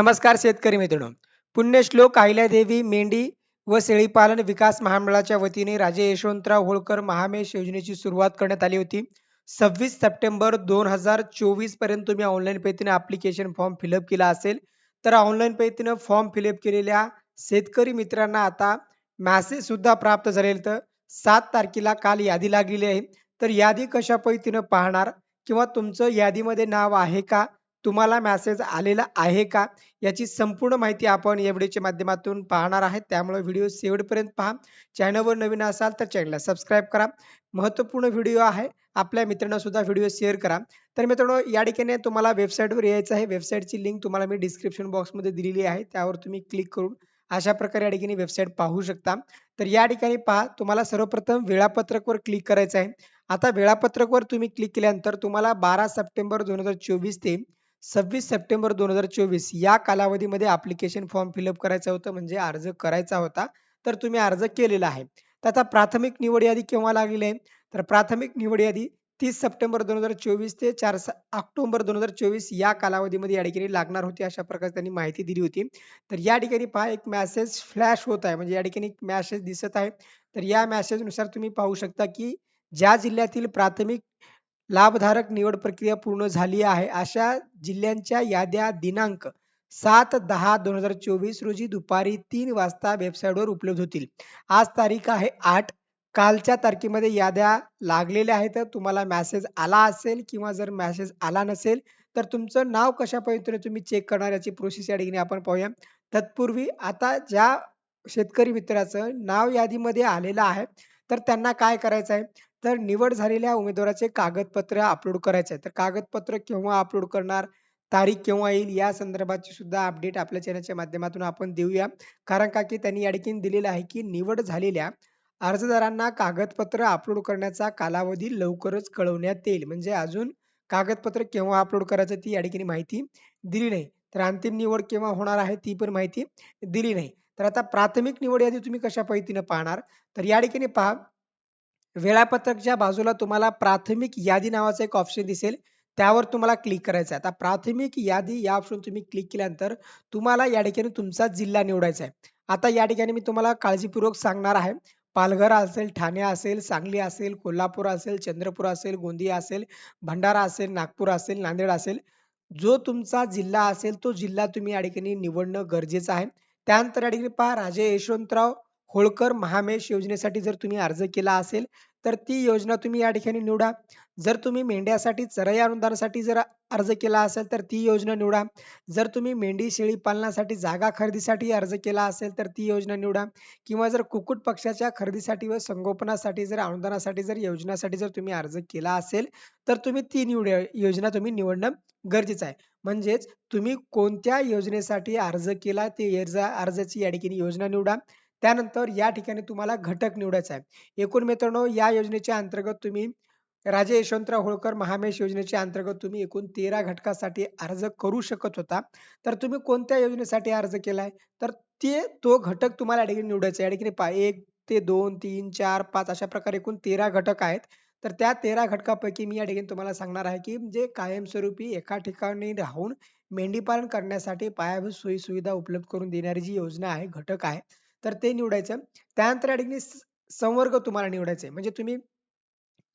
नमस्कार शेतकरी मित्रांनो. पुण्यश्लोक अहिल्यादेवी मेंढी व शेळीपालन विकास महामंडळाच्या वतीने राजे यशवंतराव होळकर महामेश योजनेची सुरुवात करण्यात आली होती. सव्वीस सप्टेंबर दोन हजार चोवीसपर्यंत तुम्ही ऑनलाईन पद्धतीने ऍप्लिकेशन फॉर्म फिलअप केला असेल. तर ऑनलाईन पैतीनं फॉर्म फिलअप केलेल्या शेतकरी मित्रांना आता मॅसेज सुद्धा प्राप्त झालेल तर सात तारखेला काल यादी लागलेली आहे. तर यादी कशा पद्धतीनं पाहणार किंवा तुमचं यादीमध्ये नाव आहे का? तुम्हाला मॅसेज आलेला आहे का? याची संपूर्ण माहिती आपण या व्हिडिओच्या माध्यमातून पाहणार आहे त्यामुळे व्हिडिओ शेवटपर्यंत पहा. चॅनलवर नवीन असाल तर चॅनलला सबस्क्राईब करा. महत्त्वपूर्ण व्हिडिओ आहे. आपल्या मित्रांना सुद्धा व्हिडिओ शेअर करा. तर मित्रांनो या ठिकाणी तुम्हाला वेबसाईटवर यायचं आहे. वेबसाईटची लिंक तुम्हाला मी डिस्क्रिप्शन बॉक्समध्ये दिलेली आहे. त्यावर तुम्ही क्लिक करून अशा प्रकारे या ठिकाणी वेबसाईट पाहू शकता. तर या ठिकाणी पहा. तुम्हाला सर्वप्रथम वेळापत्रकवर क्लिक करायचं आहे. आता वेळापत्रकवर तुम्ही क्लिक केल्यानंतर तुम्हाला बारा सप्टेंबर दोन हजार चोवीस ते सव्वीस सप्टेंबर दोन हजार चोवीस या कालावधीमध्ये ऍप्लिकेशन फॉर्म फिलअप करायचं होतं म्हणजे अर्ज करायचा होता तर तुम्ही अर्ज केलेला आहे. त्याचा प्राथमिक निवड यादी केव्हा लागलेली आहे? तर प्राथमिक निवड यादी तीस सप्टेंबर दोन हजार चोवीस ते चार ऑक्टोबर दोन हजार चोवीस या कालावधीमध्ये या ठिकाणी लागणार होती अशा प्रकारे त्यांनी माहिती दिली होती. तर या ठिकाणी पहा एक मॅसेज फ्लॅश होत आहे म्हणजे या ठिकाणी मॅसेज दिसत आहे. तर या मॅसेजनुसार तुम्ही पाहू शकता की ज्या जिल्ह्यातील प्राथमिक लाभधारक निवड प्रक्रिया पूर्ण झाली आहे. अशा जिल्ह्यांच्या याद्या दिनांक सात दहा दोन हजार चोवीस रोजी दुपारी तीन वाजता वेबसाईटवर उपलब्ध होतील. आज तारीख आहे आठ. कालच्या तारखेमध्ये याद्या लागलेल्या आहेत. तर तुम्हाला मेसेज आला असेल किंवा जर मॅसेज आला नसेल तर तुमचं नाव कशा पद्धतीने तुम्ही चेक करणार याची प्रोसेस या ठिकाणी आपण पाहूया. तत्पूर्वी आता ज्या शेतकरी मित्राचं नाव यादीमध्ये आलेलं आहे तर त्यांना काय करायचं आहे तर निवड झालेल्या उमेदवाराचे कागदपत्र अपलोड करायचे आहे तर कागदपत्र केव्हा अपलोड करणार तारीख केव्हा येईल या संदर्भाची सुद्धा अपडेट आपल्या चॅनलच्या माध्यमातून आपण देऊया. कारण का की त्यांनी या ठिकाणी दिलेलं आहे की निवड झालेल्या अर्जदारांना कागदपत्र अपलोड करण्याचा कालावधी लवकरच कळवण्यात येईल. म्हणजे अजून कागदपत्र केव्हा अपलोड करायचं ती या ठिकाणी माहिती दिली नाही. तर अंतिम निवड केव्हा होणार आहे ती पण माहिती दिली नाही. तर आता प्राथमिक निवड यादी तुम्ही कशा पद्धतीने पाहणार? तर या ठिकाणी पहा वेळापत्रकच्या बाजूला तुम्हाला प्राथमिक यादी नावाचा एक ऑप्शन दिसेल त्यावर तुम्हाला क्लिक करायचं आहे आता प्राथमिक यादी या ऑप्शन तुम्ही क्लिक केल्यानंतर तुम्हाला या ठिकाणी तुमचा जिल्हा निवडायचा आहे. आता या ठिकाणी मी तुम्हाला काळजीपूर्वक सांगणार आहे. पालघर असेल ठाणे असेल सांगली असेल कोल्हापूर असेल चंद्रपूर असेल गोंदिया असेल भंडारा असेल नागपूर असेल नांदेड असेल जो तुमचा जिल्हा असेल तो जिल्हा तुम्ही या ठिकाणी निवडणं गरजेचं आहे. त्यानंतर या ठिकाणी पहा राजे यशवंतराव होळकर महामेश योजनेसाठी जर तुम्ही अर्ज केला असेल तर ती योजना तुम्ही या ठिकाणी निवडा. जर तुम्ही मेंढ्यासाठी चराई अनुदानासाठी जर अर्ज केला असेल तर ती योजना निवडा. जर तुम्ही मेंढी शेळी पालनासाठी जागा खरेदीसाठी अर्ज केला असेल तर ती योजना निवडा. किंवा जर कुक्कुट पक्षाच्या खरेदीसाठी व संगोपनासाठी जर अनुदानासाठी जर योजनासाठी जर तुम्ही अर्ज केला असेल तर तुम्ही ती निवड योजना तुम्ही निवडणं गरजेचं आहे. म्हणजेच तुम्ही कोणत्या योजनेसाठी अर्ज केला ते अर्जाची या ठिकाणी योजना निवडा. त्यानंतर या ठिकाणी तुम्हाला घटक निवडायचा आहे. एकूण मित्रांनो या योजनेच्या अंतर्गत तुम्ही राजे यशवंतराव होळकर महामेश योजनेच्या अंतर्गत तुम्ही एकूण तेरा घटकासाठी अर्ज करू शकत होता. तर तुम्ही कोणत्या योजनेसाठी अर्ज केलाय? तर ते तो घटक तुम्हाला या ठिकाणी निवडायचा या ठिकाणी पा एक ते दोन तीन चार पाच अशा प्रकारे एकूण तेरा घटक आहेत. तर त्या तेरा घटकापैकी मी या ठिकाणी तुम्हाला सांगणार आहे की जे कायमस्वरूपी एका ठिकाणी राहून मेंढीपालन करण्यासाठी पायाभूत सोयी सुविधा उपलब्ध करून देणारी जी योजना आहे घटक आहे तर ते निवडायचं. त्यानंतर या ठिकाणी संवर्ग तुम्हाला निवडायचे. म्हणजे तुम्ही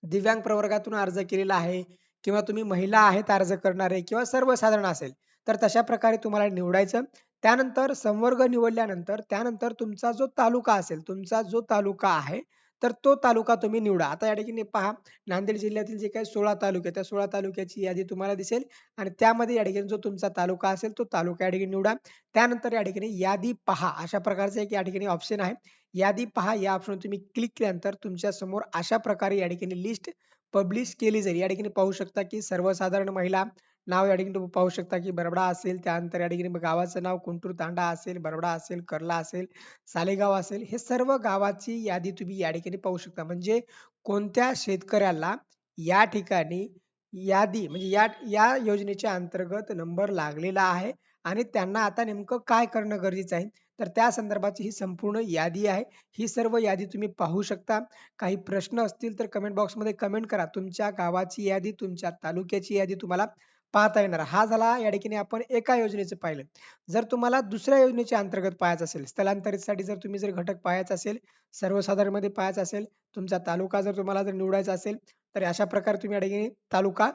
दिव्यांग प्रवर्गातून अर्ज केलेला आहे किंवा तुम्ही महिला आहेत अर्ज करणारे किंवा सर्वसाधारण असेल तर तशा प्रकारे तुम्हाला निवडायचं. त्यानंतर संवर्ग निवडल्यानंतर त्यानंतर तुमचा जो तालुका असेल तुमचा जो तालुका आहे तर तो तालुका तुम्ही निवडा. आता या ठिकाणी पहा नांदेड जिल्ह्यातील जे काही सोळा तालुके त्या सोळा तालुक्याची यादी तुम्हाला दिसेल आणि त्यामध्ये या ठिकाणी जो तुमचा तालुका असेल तो तालुका या ठिकाणी निवडा. त्यानंतर या ठिकाणी यादी पहा. अशा प्रकारचा एक या ठिकाणी ऑप्शन आहे. यादी पहा. या ऑप्शन तुम्ही क्लिक केल्यानंतर तुमच्यासमोर अशा प्रकारे या ठिकाणी लिस्ट पब्लिश केली जाईल. या ठिकाणी पाहू शकता की सर्वसाधारण महिला नाव या ठिकाणी तुम्ही पाहू शकता की बरबडा असेल त्यानंतर या ठिकाणी गावाचं नाव कुंटूर तांडा असेल बरबडा असेल कर्ला असेल सालेगाव असेल हे सर्व गावाची यादी तुम्ही या ठिकाणी पाहू शकता. म्हणजे कोणत्या शेतकऱ्याला या ठिकाणी यादी म्हणजे या या योजनेच्या अंतर्गत नंबर लागलेला आहे आणि त्यांना आता नेमकं काय करणं गरजेचं आहे तर त्या संदर्भाची ही संपूर्ण यादी आहे. ही सर्व यादी तुम्ही पाहू शकता. काही प्रश्न असतील तर कमेंट बॉक्समध्ये कमेंट करा. तुमच्या गावाची यादी तुमच्या तालुक्याची यादी तुम्हाला पाहता येणार. हा झाला या ठिकाणी आपण एका योजनेचं पाहिलं. जर तुम्हाला दुसऱ्या योजनेच्या अंतर्गत पाहायचं असेल स्थलांतरितसाठी जर तुम्ही जर घटक पाहायचा असेल सर्वसाधारणमध्ये पाहायचा असेल तुमचा तालुका जर तुम्हाला जर निवडायचा असेल तर अशा प्रकारे तुम्ही या ठिकाणी तालुका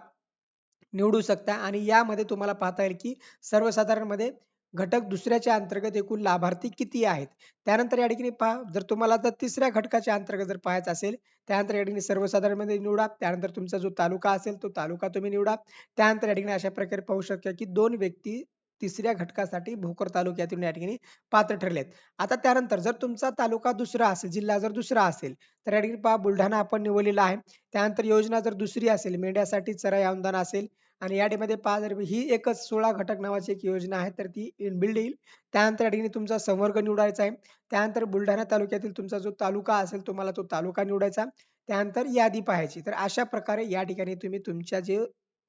निवडू शकता. आणि यामध्ये तुम्हाला पाहता येईल की सर्वसाधारणमध्ये घटक दुसऱ्याच्या अंतर्गत एकूण लाभार्थी किती आहेत? त्यानंतर या ठिकाणी पहा जर तुम्हाला जर तिसऱ्या घटकाच्या अंतर्गत जर पाहायचं असेल त्यानंतर या ठिकाणी सर्वसाधारणमध्ये निवडा. त्यानंतर तुमचा जो तालुका असेल तो तालुका तुम्ही निवडा. त्यानंतर या ठिकाणी अशा प्रकारे पाहू शकता की दोन व्यक्ती तिसऱ्या घटकासाठी भोकर तालुक्यातून या ठिकाणी पात्र ठरलेत. आता त्यानंतर जर तुमचा तालुका दुसरा असेल जिल्हा जर दुसरा असेल तर या ठिकाणी पहा बुलढाणा आपण निवडलेला आहे. त्यानंतर योजना जर दुसरी असेल मेंढ्यासाठी चराई अनुदान असेल आणि या ठिकामध्ये पाच हजार रुपये ही एकच सोळा घटक नावाची एक योजना आहे तर ती इनबिल्ड येईल त्यानंतर या ठिकाणी तुमचा संवर्ग निवडायचा आहे. त्यानंतर बुलढाणा तालुक्यातील तुमचा जो तालुका असेल तुम्हाला तो तालुका निवडायचा. त्यानंतर यादी पाहायची. तर अशा प्रकारे या ठिकाणी तुम्ही तुमच्या जे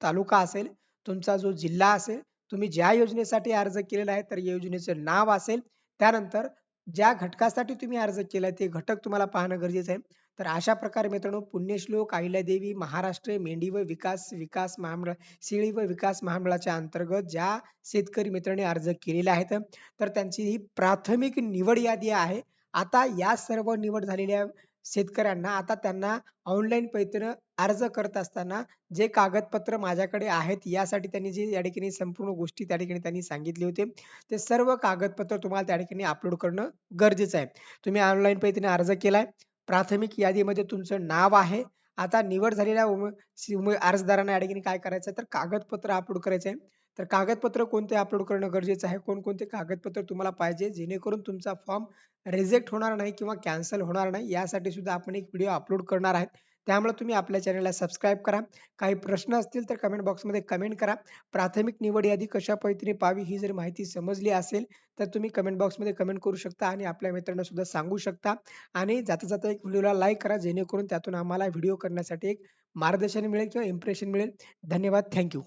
तालुका असेल तुमचा जो जिल्हा असेल तुम्ही ज्या योजनेसाठी अर्ज केलेला आहे तर या योजनेचं नाव असेल. त्यानंतर ज्या घटकासाठी तुम्ही अर्ज केला ते घटक तुम्हाला पाहणं गरजेचं आहे. तर अशा प्रकारे मित्रांनो पुण्यश्लोक अहिल्यादेवी महाराष्ट्र मेंढी व विकास विकास महामंडळ शेळी व विकास महामंडळाच्या अंतर्गत ज्या शेतकरी मित्रांनी अर्ज केलेला आहेत तर त्यांची ही प्राथमिक निवड यादी आहे. आता या सर्व निवड झालेल्या शेतकऱ्यांना आता त्यांना ऑनलाईन पद्धतीनं अर्ज करत असताना जे कागदपत्र माझ्याकडे आहेत यासाठी त्यांनी जे या ठिकाणी संपूर्ण गोष्टी त्या ठिकाणी त्यांनी सांगितले होते. ते सर्व कागदपत्र तुम्हाला त्या ठिकाणी अपलोड करणं गरजेचं आहे. तुम्ही ऑनलाईन पद्धतीने अर्ज केलाय. प्राथमिक यादीमध्ये तुमचं नाव आहे. आता निवड झालेल्या उम अर्जदारांना या ठिकाणी काय करायचं तर कागदपत्र अपलोड करायचं आहे तर कागदपत्र कोणते अपलोड करणं गरजेचं आहे? कोणकोणते कागदपत्र तुम्हाला पाहिजे? जेणेकरून तुमचा फॉर्म रिजेक्ट होणार नाही किंवा कॅन्सल होणार नाही यासाठी सुद्धा आपण एक व्हिडिओ अपलोड करणार आहेत. त्यामुळे तुम्ही आपल्या चॅनलला सबस्क्राईब करा. काही प्रश्न असतील तर कमेंट बॉक्समध्ये कमेंट करा. प्राथमिक निवड यादी कशा पद्धतीने पावी ही जर माहिती समजली असेल तर तुम्ही कमेंट बॉक्समध्ये कमेंट करू शकता आणि आपल्या मित्रांना सुद्धा सांगू शकता. आणि जाता जाता एक व्हिडिओला लाईक करा जेणेकरून त्यातून आम्हाला व्हिडिओ करण्यासाठी एक मार्गदर्शन मिळेल किंवा इम्प्रेशन मिळेल. धन्यवाद. थँक्यू